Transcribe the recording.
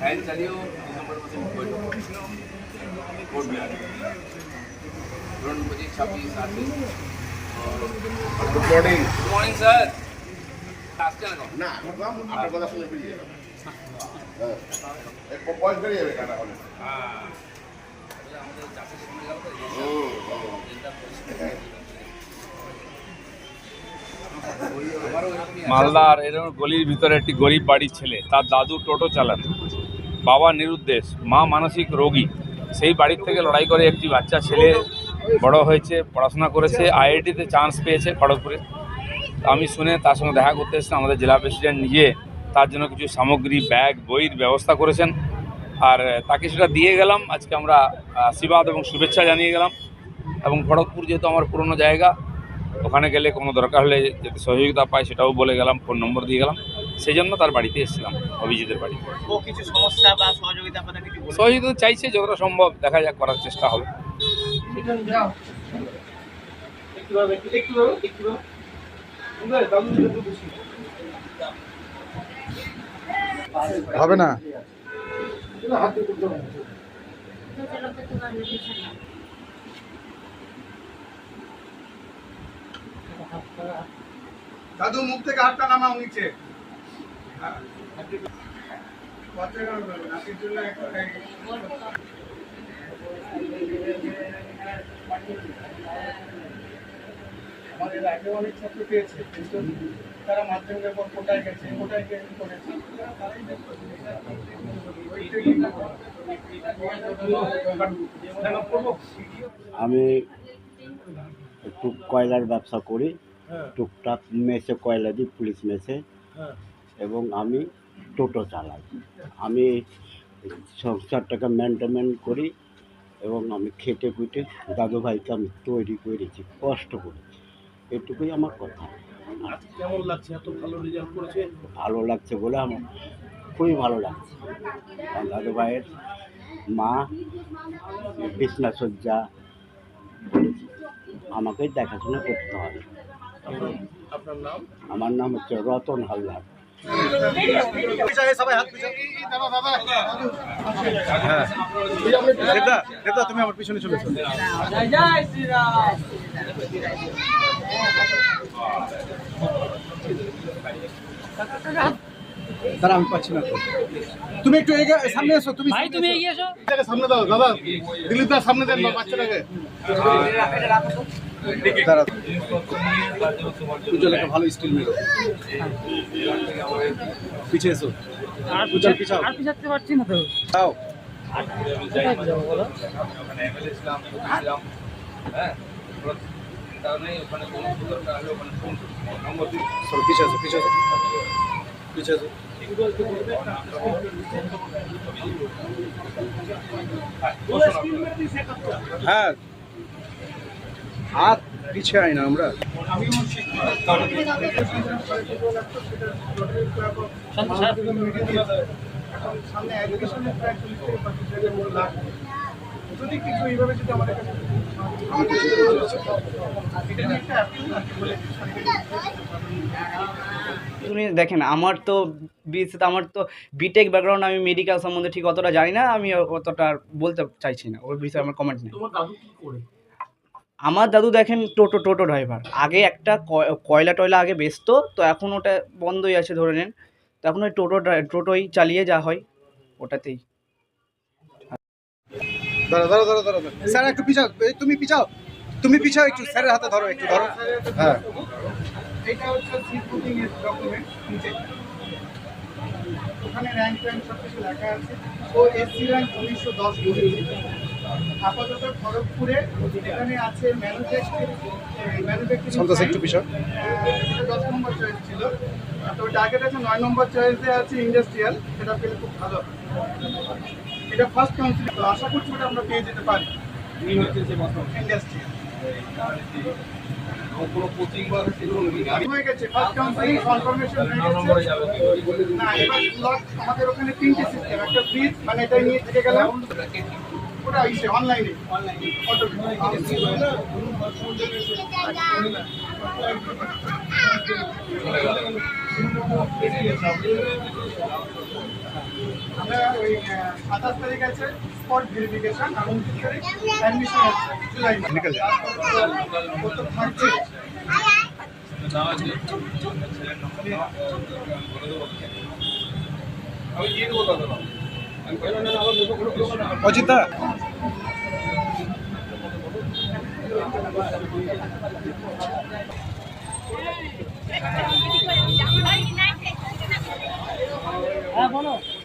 Fan চালিয়েও December মাসে বৈঠক করেছিল ভোট ধরুন পঁচিশ ছাব্বিশ সাতাশ good morning good morning sir আসছে না কেন? না একদম আপনার কথা শুনে বেরিয়ে যাবে হ্যাঁ। এই ব- বয়স বেরিয়ে যাবে কাটা হলে হ্যাঁ। আমাদের চাষের সময় গেল তো। মালদার এরকম গলির ভিতরে একটি গরিব বাড়ির ছেলে তার দাদু টোটো চালান বাবা নিরুদ্দেশ, মা মানসিক রোগী। সেই বাড়ির থেকে লড়াই করে একটি বাচ্চা, ছেলে বড় হয়েছে, পড়াশোনা করেছে, আইআইটিতে চান্স পেয়েছে খড়গপুরে। আমি শুনে তার সঙ্গে দেখা করতে এসেছিলাম, আমাদের জেলা প্রেসিডেন্ট নিজে তার জন্য কিছু সামগ্রী ব্যাগ বইয়ের ব্যবস্থা করেছেন। আর তাকে সেটা দিয়ে গেলাম, আজকে আমরা আশীর্বাদ এবং শুভেচ্ছা জানিয়ে গেলাম। এবং খড়গপুর যেহেতু আমার পুরনো জায়গা, ওখানে গেলে কোনো দরকার হলে যাতে সহযোগিতা পায়, সেটাও বলে গেলাম ফোন নম্বর দিয়ে গেলাম। সেই জন্য তার বাড়িতে এসেছিলাম অভিজিতের বাড়ি। ও কিছু সমস্যা বা সহযোগিতা আপনাদের কিছু সহযোগিতা চাইছে যতটা সম্ভব দেখা যাক করার চেষ্টা হবে। হবে না? দাদু মুখ থেকে হাতটা নামাও নিচে। আমাদের আগে অনেক ছাত্র পেয়েছে কিন্তু তারা মাধ্যমিকের পর কোটায় গেছে কোটায় গিয়ে করেছে? আমি একটু কয়লার ব্যবসা করি টুকটাক মেসে কয়লা দিই পুলিশ মেসে এবং আমি টোটো চালাই। আমি সংসার সংসারটাকে মেনটেন করি এবং আমি খেটে খুঁটে দাদু ভাইকে আমি তৈরি করেছি কষ্ট করি। এটুকুই আমার কথা। কেমন লাগছে? এত ভালো রেজাল্ট করেছে? ভালো লাগছে বলে আমার খুবই ভালো লাগছে। দাদু ভাইয়ের মা বিছনা শয্যা করেছে আমাকেই দেখাশোনা করতে হবে। আপনার নাম? আমার নাম হচ্ছে রতন হালদার। সবাই হাত পিছনে দেবদা দেবদা তুমি আমার পিছনে চলে দাঁড়া আমি পাচ্ছি না তুমি একটু এগিয়ে সামনে এসো তুমি ভাই তুমি এগিয়ে এসো। সামনে দাও দাদা। দিলীপ দার সামনে দেন বাচ্চাটাকে। দাঁড়া উজ্জ্বল একটা ভালো স্টিল মেরো। পিছিয়ে এসো। উজ্জ্বল পিছাও। আর পিছাতে পারছি না তো। হ্যাঁ পিছিয়ে এসো পিছিয়ে এসো। পিছিয়ে এসো। হ্যাঁ হাত পিছিয়ে আয় না আমরা এখন সামনে এডুকেশনের প্রায় চল্লিশ থেকে যদি কিছু এইভাবে যদি আমাদের কাছে একটা appeal আছে বলে তুমি দেখেন আমার তো বিশেষত আমার তো বিটেক ব্যাকগ্রাউন্ড আমি মেডিকেল সম্বন্ধে ঠিক অতটা জানি না আমি অতটা আর বলতে চাইছি না। ওর বিষয়ে আমার কমেন্ট নেই। আমার দাদু দেখেন টোটো টোটো ড্রাইভার আগে একটা কয়- কয়লা টয়লা আগে বেচতো তো এখন ওটা বন্ধই আছে ধরে নেন। তো এখন ওই টোটো টোটোই চালিয়ে যা হয় ওটাতেই। দাঁড়া দাঁড়া। স্যার একটু পিছাও। তুমি পিছাও। তুমি পিছাও একটু স্যারের হাতে ধরো একটু ধরো। হ্যাঁ। এটা হচ্ছে সিট বুকিং এর ডকুমেন্ট নিচে। ওখানে র্যাঙ্ক ট্যাঙ্ক সব কিছু লেখা আছে। ও এসসি র্যাঙ্ক উনিশশো দশ আপাতত খড়গপুরে এখানে আছে ম্যানুফ্যাকচারিং ম্যানুফ্যাকচারিং সন্তোষ একটু দশ নম্বর চয়েস ছিল। তো টার্গেট আছে নয় নম্বর চয়েসে আছে ইন্ডাস্ট্রিয়াল সেটা পেলে খুব ভালো এটা ফার্স্ট কাউন্সিলিং তো আশা করছি ওটা আমরা পেয়ে যেতে পারি। ইন্ডাস্ট্রিয়াল হয়ে গেছে ফার্স্ট কাউন্সিলিং কনফার্মেশন না এবার আমাদের ওখানে তিনটে সিস্টেম একটা ফ্রিজ মানে এটা নিয়ে থেকে গেলাম। ওটা ইসে অনলাইনে অনলাইনে আমরা ওই সাতাশ তারিখ আছে স্পট ভেরিফিকেশন আর উনত্রিশ তারিখ অ্যাডমিশন আছে জুলাই থাকছে আমি দিয়ে দেবো দাদা আমি হ্যাঁ না